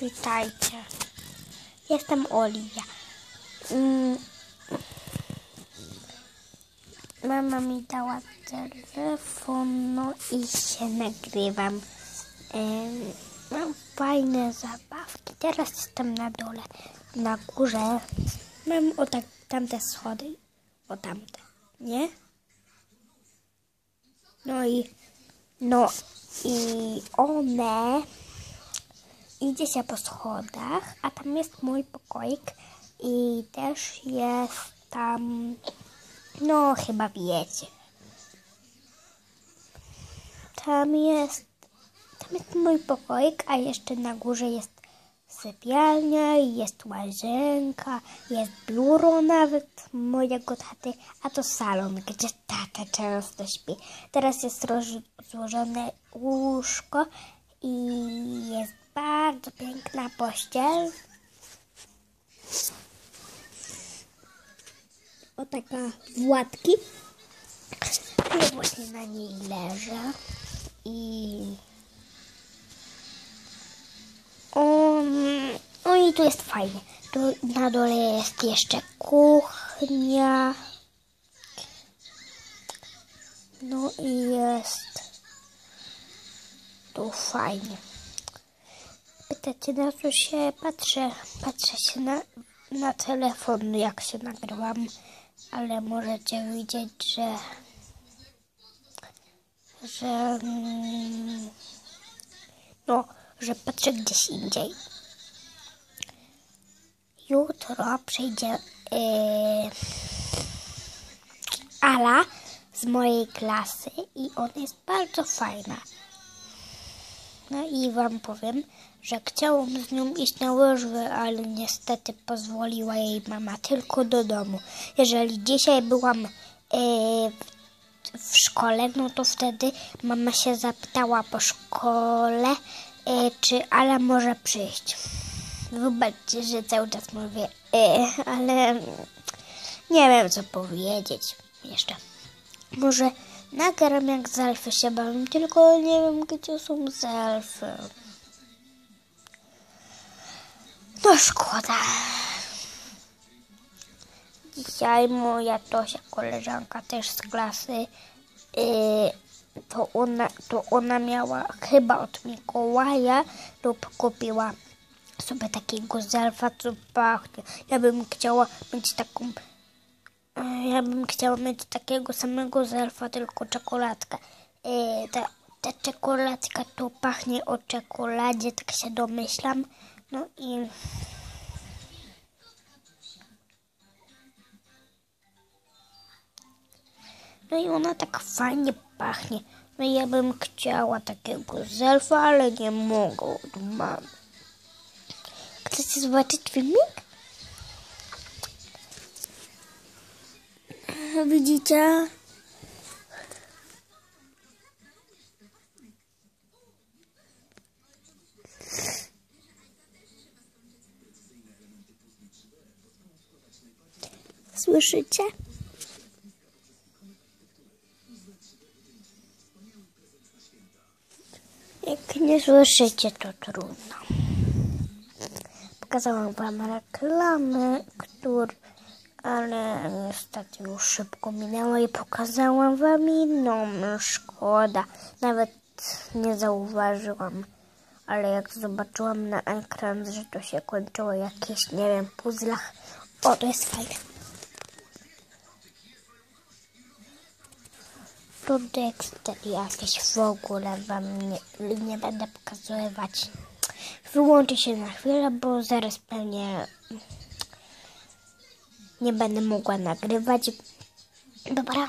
Witajcie. Jestem Oliwia. Mm. Mama mi dała telefon, no i się nagrywam. Mam fajne zabawki. Teraz jestem na dole. Na górze mam o tak, tamte schody. O tamte, nie? No i no i one idzie się po schodach, a tam jest mój pokoik i też jest tam, no chyba wiecie. Tam jest, tam jest mój pokoik, a jeszcze na górze jest sypialnia, jest łazienka, jest biuro nawet mojego taty, a to salon, gdzie tata często śpi. Teraz jest rozłożone łóżko i jest bardzo piękna pościel. O taka Władki. Ja właśnie na niej leżę i o, no i tu jest fajnie. Tu na dole jest jeszcze kuchnia. No i jest tu fajnie. Pytacie na co się patrzę? Patrzę się na, na telefon, jak się nagrywam, ale możecie widzieć, że że mm, no, że patrzę gdzieś indziej. Jutro przyjdzie yy, Ala z mojej klasy i ona jest bardzo fajna. No i wam powiem, że chciałam z nią iść na łyżwy, ale niestety pozwoliła jej mama tylko do domu. Jeżeli dzisiaj byłam yy, w szkole, no to wtedy mama się zapytała po szkole, yy, czy Ala może przyjść. Wybaczcie, że cały czas mówię, yy, ale nie wiem co powiedzieć jeszcze. Może nagram jak z elfy się bawię, tylko nie wiem gdzie są z elfy. No szkoda. Dzisiaj moja Tosia, koleżanka też z klasy, yy, to, ona, to ona miała chyba od Mikołaja lub kupiła sobie takiego zelfa, co pachnie. Ja bym chciała mieć taką, ja bym chciała mieć takiego samego zelfa, tylko czekoladkę. Yy, ta, ta czekoladka to pachnie o czekoladzie, tak się domyślam. No i No i ona tak fajnie pachnie. No ja bym chciała takiego zelfa, ale nie mogę od mamy. Chcecie zobaczyć filmik? Widzicie? Słyszycie? Jak nie słyszycie, to trudno. Pokazałam wam reklamy, które, ale niestety już szybko minęła i pokazałam wam inną. Szkoda. Nawet nie zauważyłam. Ale jak zobaczyłam na ekran, że to się kończyło jakieś, nie wiem, puzzlach. O, to jest fajne. Tu jakieś w ogóle wam nie, nie będę pokazywać. Wyłączę się na chwilę, bo zaraz pewnie nie będę mogła nagrywać. Dobra.